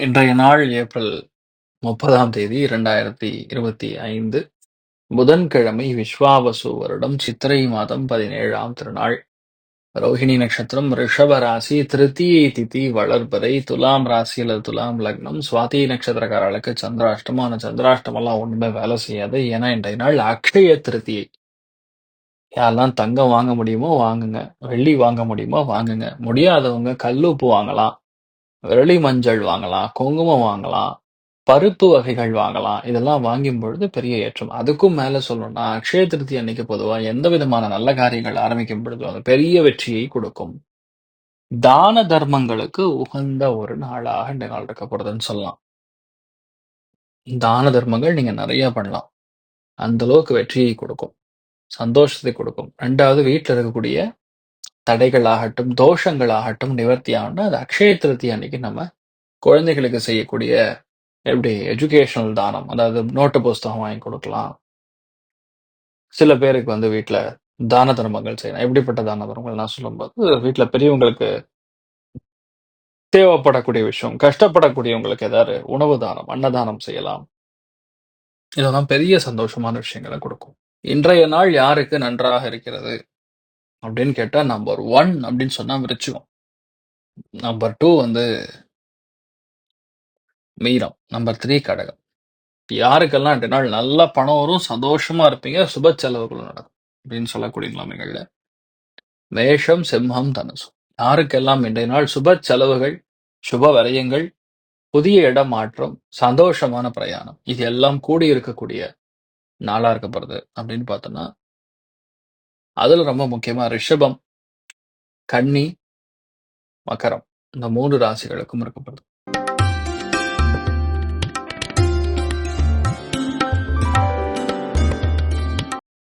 இன்றைய நாள் ஏப்ரல் முப்பதாம் தேதி இரண்டாயிரத்தி இருபத்தி ஐந்து. புதன்கிழமை விஸ்வாவசு வருடம் சித்திரை மாதம் பதினேழாம் திருநாள். ரோஹிணி நட்சத்திரம் ரிஷப ராசி திருத்தியை திதி வளர்பறை துலாம் ராசி அல்லது துலாம் லக்னம் சுவாதி நட்சத்திரக்காரர்களுக்கு சந்திராஷ்டமம். அந்த சந்திராஷ்டமெல்லாம் ஒன்றுமே வேலை செய்யாது. ஏன்னா இன்றைய நாள் அக்ஷய திருத்தியை. யாரெல்லாம் தங்கம் வாங்க முடியுமோ வாங்குங்க. வெள்ளி வாங்க முடியுமோ வாங்குங்க. முடியாதவங்க கல்லுப்பு வாங்கலாம். வெள்ளி மஞ்சள் வாங்கலாம் குங்குமம் வாங்கலாம் பருப்பு வகைகள் வாங்கலாம். இதெல்லாம் வாங்கும் பொழுது பெரிய ஏற்றம். அதுக்கும் மேல சொல்லணும்னா அக்ஷய திருத்தி அன்னைக்கு பொதுவாக எந்த விதமான நல்ல காரியங்கள் ஆரம்பிக்கும் பொழுது அது பெரிய வெற்றியை கொடுக்கும். தான தர்மங்களுக்கு உகந்த ஒரு நாளாக இந்த நாள் இருக்க போறதுன்னு சொல்லலாம். தான தர்மங்கள் நீங்க நிறைய பண்ணலாம். அந்த அளவுக்கு வெற்றியை கொடுக்கும். சந்தோஷத்தை கொடுக்கும். ரெண்டாவது வீட்டில் இருக்கக்கூடிய தடைகள் ஆகட்டும் தோஷங்கள் ஆகட்டும் அது அக்ஷய திருத்தி அன்னைக்கு நம்ம குழந்தைகளுக்கு செய்யக்கூடிய எப்படி எஜுகேஷனல் தானம் அதாவது நோட்டு புஸ்தகம் வாங்கி கொடுக்கலாம். சில பேருக்கு வந்து வீட்டில் தான தர்மங்கள் செய்யலாம். எப்படிப்பட்ட தான தர்மங்கள் நான் சொல்லும்போது வீட்டில் பெரியவங்களுக்கு தேவைப்படக்கூடிய விஷயம் கஷ்டப்படக்கூடியவங்களுக்கு ஏதாவது உணவு தானம் அன்னதானம் செய்யலாம். இதெல்லாம் பெரிய சந்தோஷமான விஷயங்களை கொடுக்கும். இன்றைய நாள் யாருக்கு நன்றாக இருக்கிறது? அப்படின்னு கேட்டா நம்பர் ஒன் அப்படின்னு சொன்னா விருச்சிகம் நம்பர் டூ வந்து மீனம் நம்பர் த்ரீ கடகம். யாருக்கெல்லாம் ரெண்டு நாள் நல்ல பணம் வரும் சந்தோஷமா இருப்பீங்க சுப செலவுகள் நடக்கும் அப்படின்னு சொல்லக்கூடிய நிலைமைகள்ல மேஷம் சிம்மம் தனுசு. யாருக்கெல்லாம் இன்றைய நாள் சுப செலவுகள் சுப விரயங்கள் புதிய இடம் மாற்றம் சந்தோஷமான பிரயாணம் இது எல்லாம் கூடி இருக்கக்கூடிய நாளா இருக்கப்படுது அப்படின்னு பார்த்தோம்னா அதுல ரொம்ப முக்கியமா ரிஷபம் கன்னி மகரம். இந்த மூன்று ராசிகளுக்கும் இருக்கப்படுது.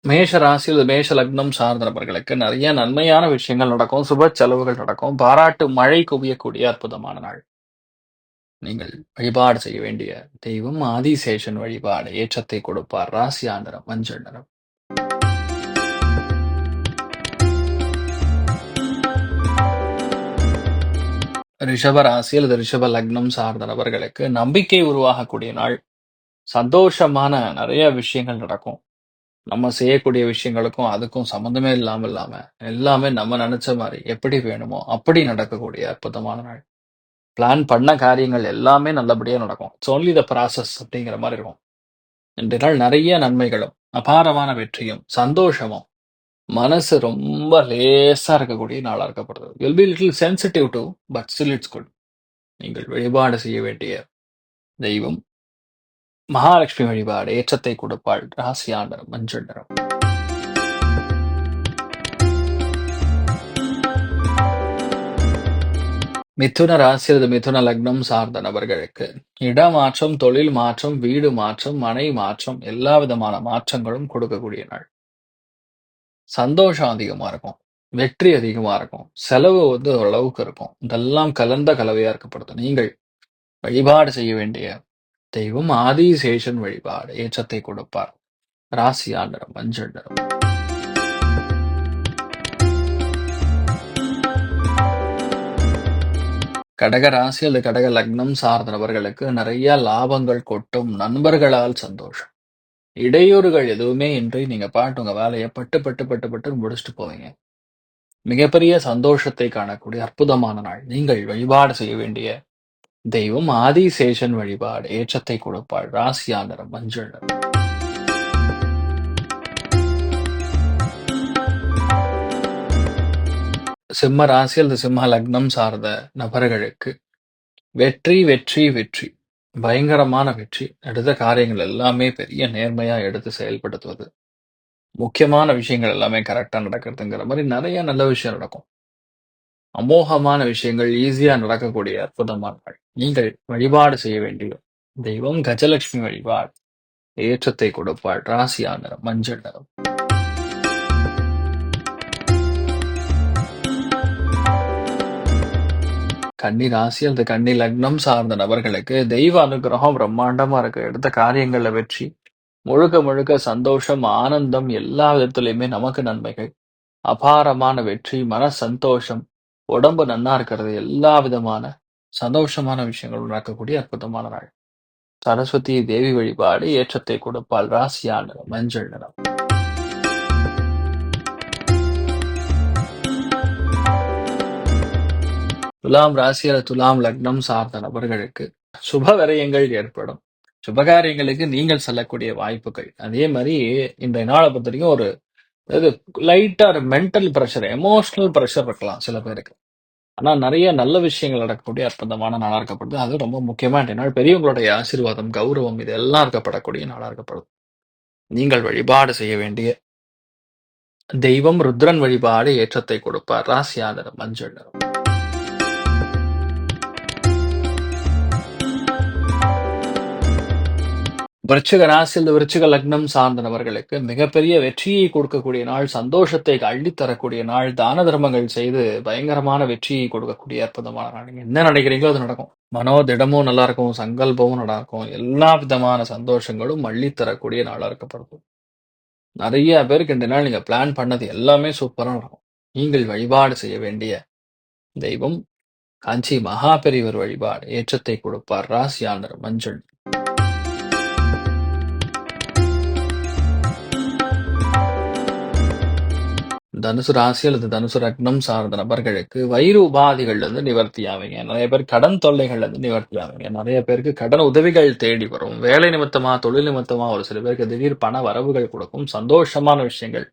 மேஷ ராசி மேஷ லக்னம் சார்ந்த நபர்களுக்கு நிறைய நன்மையான விஷயங்கள் நடக்கும் சுப செலவுகள் நடக்கும் பாராட்டு மழை குவியக்கூடிய அற்புதமான நாள். நீங்கள் வழிபாடு செய்ய வேண்டிய தெய்வம் ஆதிசேஷன் வழிபாடு ஏற்றத்தை கொடுப்பார் ராசி ஆண்டரம் மஞ்சள் நிறம். ரிஷப ராசி அல்லது ரிஷப லக்னம் சார்ந்த நபர்களுக்கு நம்பிக்கை உருவாகக்கூடிய நாள். சந்தோஷமான நிறைய விஷயங்கள் நடக்கும். நம்ம செய்யக்கூடிய விஷயங்களுக்கும் அதுக்கும் சம்மந்தமே இல்லாம இல்லாம எல்லாமே நம்ம நினைச்ச மாதிரி எப்படி வேணுமோ அப்படி நடக்கக்கூடிய அற்புதமான நாள். பிளான் பண்ண காரியங்கள் எல்லாமே நல்லபடியா நடக்கும். இட்ஸ் ஓன்லி த ப்ராசஸ் அப்படிங்கிற மாதிரி இருக்கும். இன்றைய நாள் நிறைய நன்மைகளும் அபாரமான வெற்றியும் சந்தோஷமும் மனசு ரொம்ப லேசா இருக்கக்கூடிய நாளா இருக்கப்படுது will be little sensitive too but still it's good நீங்கள் வழிபாடு செய்ய வேண்டிய தெய்வம் மகாலட்சுமி வழிபாடு ஏற்றத்தை கொடுப்பாள் ராசி மஞ்சள் நிறம். மிதுன ராசி அல்லது மிதுன லக்னம் சார்ந்த நபர்களுக்கு இடமாற்றம் தொழில் மாற்றம் வீடு மாற்றம் மனை மாற்றம் எல்லா விதமான மாற்றங்களும் கொடுக்கக்கூடிய நாள். சந்தோஷம் அதிகமா இருக்கும். வெற்றி அதிகமா இருக்கும். செலவு வந்து ஓரளவுக்கு இருக்கும். இதெல்லாம் கலந்த கலவையா இருக்கப்படுது. நீங்கள் வழிபாடு செய்ய வேண்டிய தெய்வம் ஆதிசேஷன் வழிபாடு. ஏற்றத்தை கொடுப்பார். ராசி ஆண்டரம் மஞ்சள் நிறம். கடக ராசி அல்லது கடக லக்னம் சார்ந்த நபர்களுக்கு நிறைய லாபங்கள் கொட்டும் நண்பர்களால் சந்தோஷம். இடையூறுகள் எதுவுமே இன்றி நீங்க பாட்டு உங்க வேலையை பட்டு பட்டு பட்டு பட்டு முடிச்சுட்டு போவீங்க. மிகப்பெரிய சந்தோஷத்தை காணக்கூடிய அற்புதமான நாள். நீங்கள் வழிபாடு செய்ய வேண்டிய தெய்வம் ஆதிசேஷன் வழிபாடு ஏற்றத்தை கொடுப்பாள் ராசியா நிறம் மஞ்சள் நிறம். சிம்ம ராசி அல்லது சிம்ம லக்னம் சார்ந்த நபர்களுக்கு வெற்றி வெற்றி வெற்றி. பயங்கரமான வெற்றி. எடுத்த காரியங்கள் எல்லாமே பெரிய நேர்மையா எடுத்து செயல்படுத்துவது. முக்கியமான விஷயங்கள் எல்லாமே கரெக்டா நடக்கிறதுங்கிற மாதிரி நிறைய நல்ல விஷயம் நடக்கும். அமோகமான விஷயங்கள் ஈஸியா நடக்கக்கூடிய அற்புதமான நீங்கள் வழிபாடு செய்ய வேண்டிய தெய்வம் கஜலட்சுமி வழிபாடு. ஏற்றத்தை கொடுப்பாள். ராசியா நிறம் மஞ்சள் நிறம். கன்னி ராசி அல்லது கன்னி லக்னம் சார்ந்த நபர்களுக்கு தெய்வ அனுகிரகம் பிரம்மாண்டமா இருக்கு. எடுத்த காரியங்கள்ல வெற்றி முழுக்க முழுக்க சந்தோஷம் ஆனந்தம் எல்லா விதத்துலயுமே நமக்கு நன்மைகள். அபாரமான வெற்றி மன சந்தோஷம் உடம்பு நன்னா இருக்கிறது எல்லா விதமான சந்தோஷமான விஷயங்கள் உண்டாக்கக்கூடிய அற்புதமான நாள். சரஸ்வதி தேவி வழிபாடு ஏற்றத்தை கொடுப்பால் ராசியா மஞ்சள் நிறம். துலாம் ராசி அல்லது துலாம் லக்னம் சார்ந்த நபர்களுக்கு சுப விரயங்கள் ஏற்படும். சுபகாரியங்களுக்கு நீங்கள் செல்லக்கூடிய வாய்ப்புகள். அதே மாதிரி இந்த நாளை பொறுத்த வரைக்கும் ஒரு இது லைட்டா ஒரு மென்டல் ப்ரெஷர் எமோஷனல் ப்ரெஷர் இருக்கலாம் சில பேருக்கு. ஆனா நிறைய நல்ல விஷயங்கள் நடக்கக்கூடிய அற்புதமான நாளா இருக்கப்படுது. அது ரொம்ப முக்கியமா என்னால் நாள் பெரியவங்களுடைய ஆசீர்வாதம் கௌரவம் இது எல்லாம் இருக்கப்படக்கூடிய நாளா இருக்கப்படுது. நீங்கள் வழிபாடு செய்ய வேண்டிய தெய்வம் ருத்ரன் வழிபாடு ஏற்றத்தை கொடுப்பார். ராசியாதரம் மஞ்சள் நிறம். விருச்சிக ராசி இந்த விருச்சிக லக்னம் சார்ந்த நபர்களுக்கு மிகப்பெரிய வெற்றியை கொடுக்கக்கூடிய நாள் சந்தோஷத்தை அள்ளித்தரக்கூடிய நாள் தான தர்மங்கள் செய்து பயங்கரமான வெற்றியை கொடுக்கக்கூடிய அற்புதமான நாள். நீங்க என்ன நினைக்கிறீங்களோ அது நடக்கும். மனோதிடமும் நல்லா இருக்கும் சங்கல்பமும் நல்லா இருக்கும் எல்லா விதமான சந்தோஷங்களும் அள்ளித்தரக்கூடிய நாளா இருக்கப்படுது. நிறைய பேருக்கு இந்த நாள் நீங்க பிளான் பண்ணது எல்லாமே சூப்பரா இருக்கும் நீங்கள் வழிபாடு செய்ய வேண்டிய தெய்வம் காஞ்சி மகாபெரிவர் வழிபாடு ஏற்றத்தை கொடுப்பார் ராசியாளர் மஞ்சள். தனுசு ராசி அல்லது தனுசு ரக்னம் சார்ந்த நபர்களுக்கு வயிறு உபாதைகள்ல இருந்து நிவர்த்தி ஆவீங்க நிறைய பேர் கடன் தொல்லைகள்ல இருந்து நிவர்த்தி ஆவீங்க நிறைய பேருக்கு கடன் உதவிகள் தேடி வரும். வேலை நிமித்தமா தொழில் நிமித்தமா ஒரு சில பேருக்கு திடீர் பண வரவுகள் கொடுக்கும். சந்தோஷமான விஷயங்கள்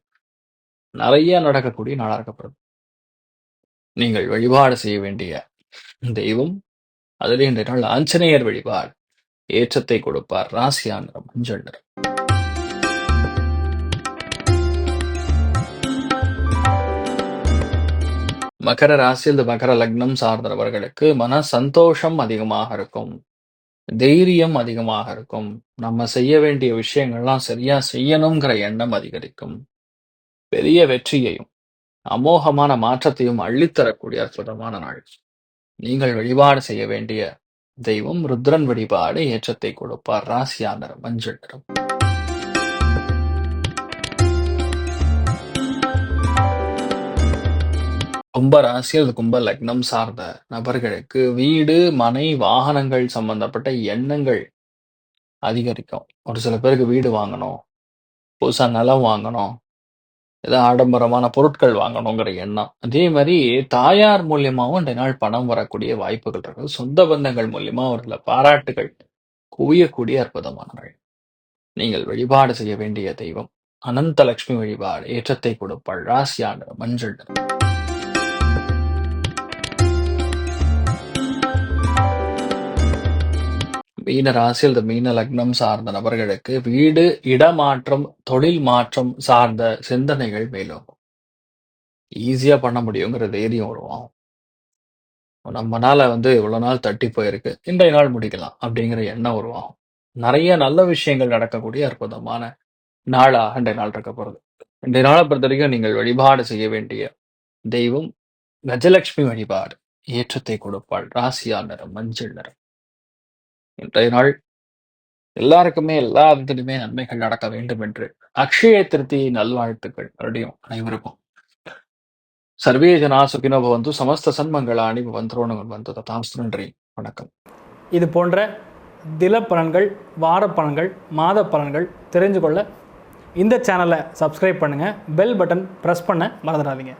நிறைய நடக்கக்கூடிய நாளாக இருக்கப்படுது. நீங்கள் வழிபாடு செய்ய வேண்டிய தெய்வம் அதிலே இன்றைய நாள் ஆஞ்சநேயர் வழிபாடு. ஏற்றத்தை கொடுப்பார். ராசியா நிறம் மஞ்சள் நிறம். மகர ராசி அல்லது மகர லக்னம் சார்ந்தவர்களுக்கு மன சந்தோஷம் அதிகமாக இருக்கும். தைரியம் அதிகமாக இருக்கும். நம்ம செய்ய வேண்டிய விஷயங்கள்லாம் சரியா செய்யணுங்கிற எண்ணம் அதிகரிக்கும். பெரிய வெற்றியையும் அமோகமான மாற்றத்தையும் அள்ளித்தரக்கூடிய அற்புதமான நாள். நீங்கள் வழிபாடு செய்ய வேண்டிய தெய்வம் ருத்ரன் வழிபாடு ஏற்றத்தை கொடுப்பார். ராசியானர் மஞ்சள் நிறம். கும்ப ராசி அல்லது கும்ப லக்னம் சார்ந்த நபர்களுக்கு வீடு மனை வாகனங்கள் சம்பந்தப்பட்ட எண்ணங்கள் அதிகரிக்கும். ஒரு சில பேருக்கு வீடு வாங்கணும் புதுசா நிலம் வாங்கணும் ஏதோ ஆடம்பரமான பொருட்கள் வாங்கணுங்கிற எண்ணம். அதே மாதிரி தாயார் மூலியமாவும் இந்த நாள் பணம் வரக்கூடிய வாய்ப்புகள் இருக்கு. சொந்த பந்தங்கள் மூலியமா அவர்கள பாராட்டுகள் குவியக்கூடிய அற்புதமான நீங்கள் வழிபாடு செய்ய வேண்டிய தெய்வம் அனந்த லட்சுமி வழிபாடு ஏற்றத்தை கொடுப்பாள் ராசியான மஞ்சள் மீன ராசி அல்லது மீன லக்னம் சார்ந்த நபர்களுக்கு வீடு இடமாற்றம் தொழில் மாற்றம் சார்ந்த சிந்தனைகள் மேலும் ஈஸியா பண்ண முடியுங்கிற தைரியம் உருவாகும். நம்மனால வந்து இவ்வளவு நாள் தட்டி போயிருக்கு இன்றைய நாள் முடிக்கலாம் அப்படிங்கிற எண்ணம் உருவாகும். நிறைய நல்ல விஷயங்கள் நடக்கக்கூடிய அற்புதமான நாளாக இன்றைய நாள் இருக்க போறது. இன்றைய நாளை பொறுத்த வரைக்கும் நீங்கள் வழிபாடு செய்ய வேண்டிய தெய்வம் கஜலட்சுமி வழிபாடு ஏற்றத்தை கொடுப்பாள் ராசியா நிறம் மஞ்சள் நிறம். இன்றைய நாள் எல்லாருக்குமே எல்லா விதத்திலுமே நன்மைகள் நடக்க வேண்டும் என்று அக்ஷய திருத்தி நல்வாழ்த்துக்கள் மறுபடியும் அனைவருக்கும். சர்வே ஜனா சுகினோ பவந்து சமஸ்த சன்மங்களாணி பவந்தோணு வந்து ததாஸ்து நன்றி வணக்கம். இது போன்ற தில பலன்கள் வார பலன்கள் மாத பலன்கள் தெரிஞ்சு கொள்ள இந்த சேனலை சப்ஸ்கிரைப் பண்ணுங்கள் பெல் பட்டன் ப்ரெஸ் பண்ண மறந்துடாதீங்க.